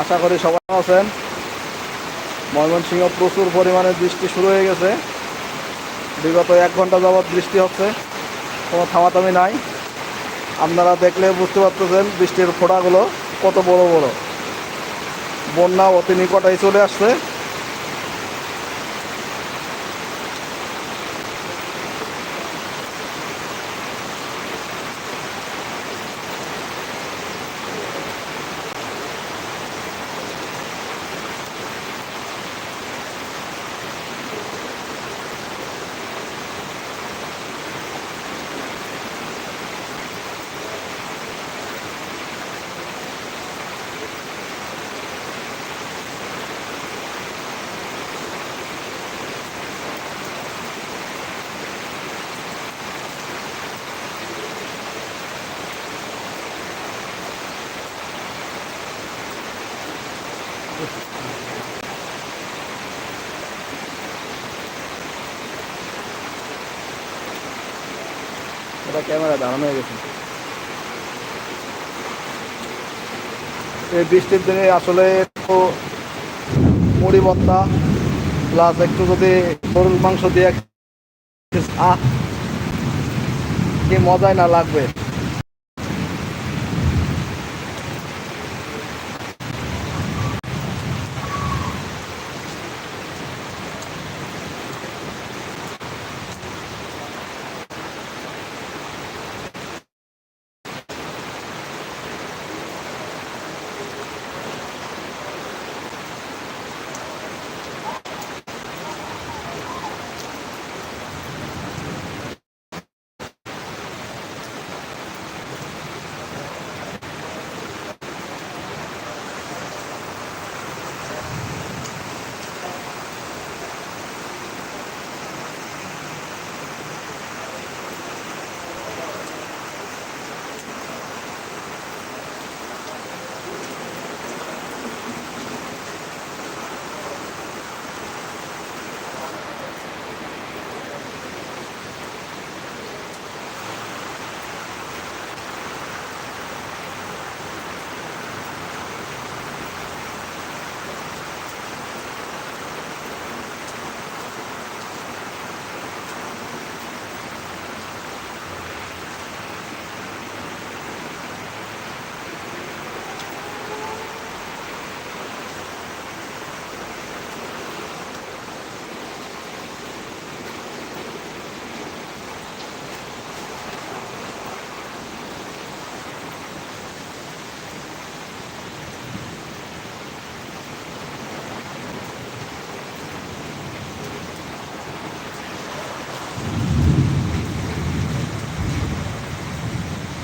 আশা করি সবাই আছেন। ময়মনসিংহ প্রচুর পরিমাণে বৃষ্টি শুরু হয়ে গেছে। বিগত এক ঘণ্টা যাবৎ বৃষ্টি হচ্ছে, কোনো থামাতামি নাই। আপনারা দেখলে বুঝতে পারতেছেন বৃষ্টির ফোঁটাগুলো কত বড় বড়। বন্যা অতি নিকটাই চলে আসছে। এটা ক্যামেরা দাঁড়ানো হয়ে গেছে। এই বৃষ্টির দিনে আসলে একটু ভর্তা প্লাস একটু যদি গরুর মাংস দিয়ে আহ, কি মজাই না লাগবে।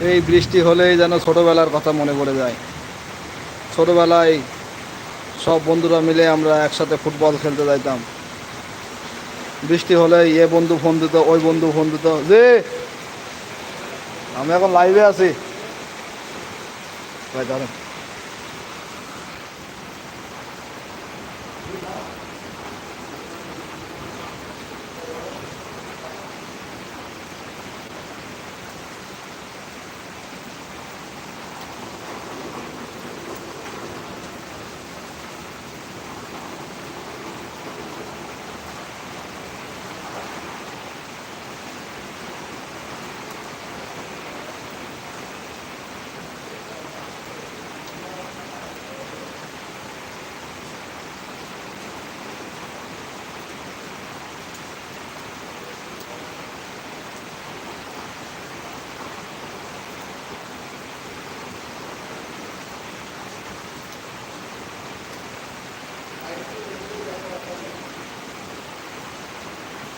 এই বৃষ্টি হলেই যেন ছোটোবেলার কথা মনে পড়ে যায়। ছোটোবেলায় সব বন্ধুরা মিলে আমরা একসাথে ফুটবল খেলতে যাইতাম। বৃষ্টি হলে এ বন্ধু ফোন দিত, ওই বন্ধু ফোন দিত যে আমি এখন লাইভে আছি।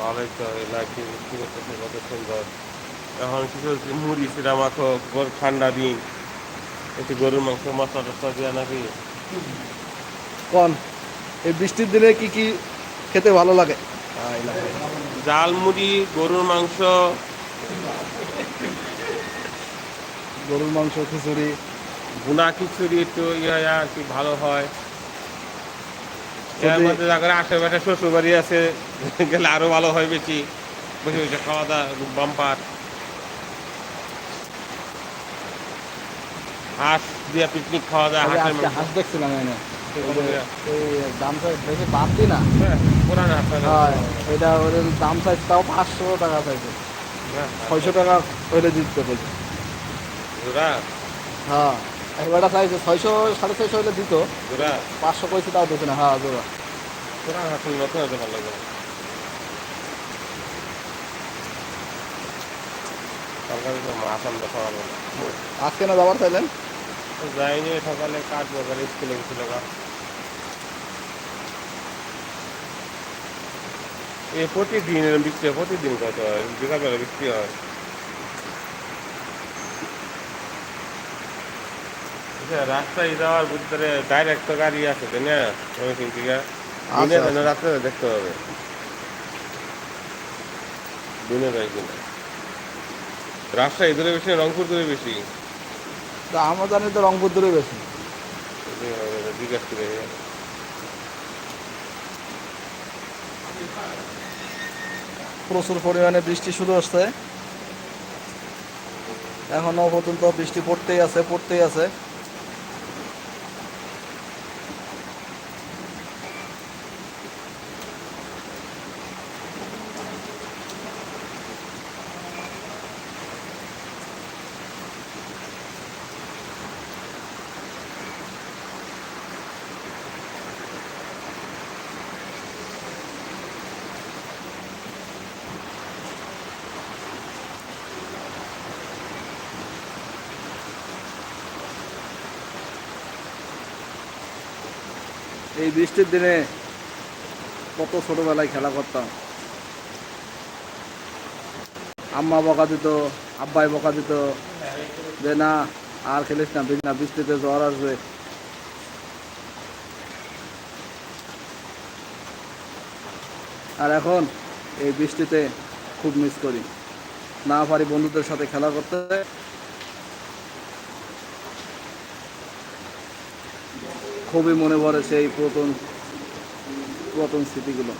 ভালোই তো লাগছে কি করতেছে কত সুন্দর। এখন কিছু মুড়ি সেটা মাখো গর- ঠান্ডা দিন। একটু গরুর মাংস মশলা টসলা দিয়া নাকি? কোন? এই বৃষ্টির দিনে কি কি খেতে ভালো লাগে? জাল মুড়ি গরুর মাংস। গরুর মাংস খিচুড়ি। ভুনা খিচুড়ি একটু ইয়ে আর কি ভালো হয়। এর মধ্যে আশেপাশে শ্বশুর বাড়ি আছে গেলে আরও ভালো হয় বেশি। বসে বসে খাওয়া দাওয়া বাম্পার। হাঁস দিয়ে পিকনিক খাওয়া দাওয়া হাঁসের হাঁস দেখছিলাম এনে হ্যাঁ, এটা ওর দাম চাইছে তাও পাঁচশো টাকা চাইছে। হ্যাঁ, ছয়শো টাকা হইলে দিতে বলছে। হ্যাঁ। এবারটা চাইছে ছয়শো সাড়ে ছয়শো হলে দিত। পাঁচশো কইছে তাও দিচ্ছে না হ্যাঁ জোড়া। আজকে না যাবার চাইলেন? যাইনি সকালে কাজ বাজারে স্কুলে গেছিল এ প্রতিদিন বিক্রি প্রতিদিন কত হয় বিকালবেলা বিক্রি হয়। রাস্তায় যাওয়ার ভিতরে ডাইরেক্ট তো গাড়ি আছে তাই না? ময়মনসিং থেকে। দিনে আচ্ছা, রাত্রে দেখতে হবে। দিনে যায় কিনা। রাজশাহী দূরে বেশি রংপুর দূরে বেশি তা আমরা জানি তো রংপুর দূরে বেশি জিজ্ঞাসা করে প্রচুর পরিমাণে বৃষ্টি শুরু হচ্ছে। এখনও পর্যন্ত বৃষ্টি পড়তেই আছে পড়তেই আছে। এই বৃষ্টির দিনে কত ছোটবেলায় খেলা করতাম। আম্মা বকা দিত, আব্বাই বকা দিত, যে না, আর খেলিস না বৃষ্টি- না বৃষ্টিতে জ্বর আসবে। আর এখন এই বৃষ্টিতে খুব মিস করি। না পারি বন্ধুদের সাথে খেলা করতে। খুবই মনে পড়ে সেই প্রথম পুরাতন স্মৃতিগুলো।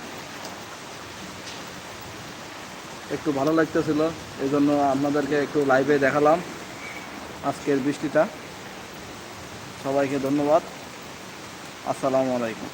একটু ভালো লাগতেছিল এই জন্য আপনাদেরকে একটু লাইভে দেখালাম আজকের বৃষ্টিটা। সবাইকে ধন্যবাদ। আসসালামু আলাইকুম।